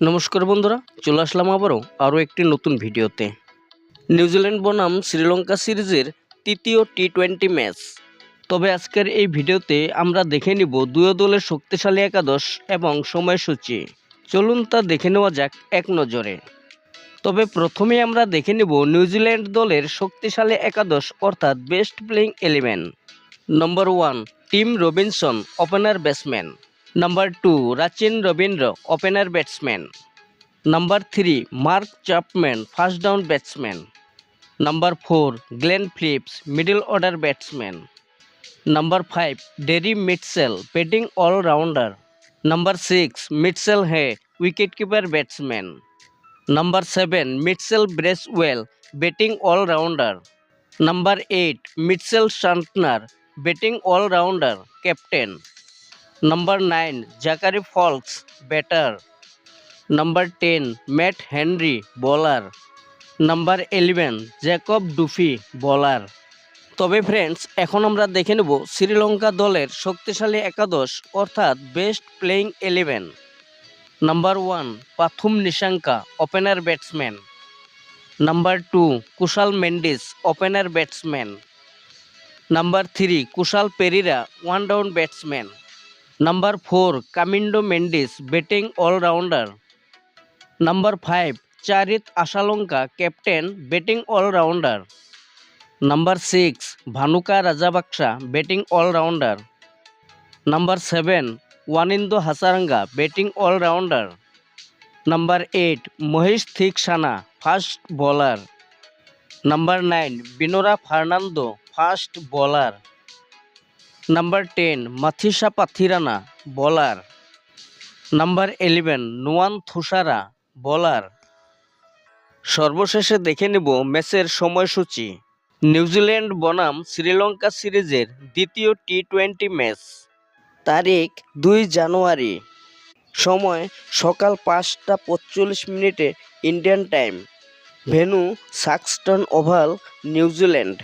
নমস্কার বন্ধুরা, চলে আসলাম আবারও আরও একটি নতুন ভিডিওতে। নিউজিল্যান্ড বনাম শ্রীলঙ্কা সিরিজের তৃতীয় টি টোয়েন্টি ম্যাচ। তবে আজকের এই ভিডিওতে আমরা দেখে নিব দুই দলের শক্তিশালী একাদশ এবং সময়সূচি। চলুন তা দেখে নেওয়া যাক এক নজরে। তবে প্রথমে আমরা দেখে নেব নিউজিল্যান্ড দলের শক্তিশালী একাদশ অর্থাৎ best playing eleven number one, Tim Robinson, opener batsman. Number two Rachin Ravindra opener batsman number three Mark Chapman first down batsman number four Glenn Phillips middle order batsman number five Daryl Mitchell batting allrounder number six Mitchell Hay wicket keeper batsman number seven Mitchell Bracewell batting allrounder number eight Mitchell Santner batting allrounder captain number nine Zachary Foulkes batter number ten Matt Henry bowler number eleven Jacob Duffy bowler তবে friends এখন আমরা দেখে নেব শ্রীলঙ্কা দলের শক্তিশালী একাদশ, অর্থাৎ best playing eleven number one Pathum Nissanka opener batsman number two Kusal Mendis opener batsman number three Kusal Perera one down batsman number four Kamindu Mendis batting allrounder number five Charith Asalanka captain batting allrounder number six Bhanuka Rajapaksa batting allrounder number seven Wanindu Hasaranga batting allrounder number eight Maheesh Theekshana fast bowler number nine Binura Fernando fast bowler number ten Matheesha Pathirana bowler number eleven নোয়ান Thushara বলার সর্বশেষে দেখে নেব ম্যাচের সময়সূচি। New Zealand বনাম শ্রীলঙ্কা সিরিজের দ্বিতীয় T twenty match তারিখ, দুই জানুয়ারি। সময়, সকাল পাঁচটা পঁচল্লিশ মিনিটে Indian time venue Saxton Oval New Zealand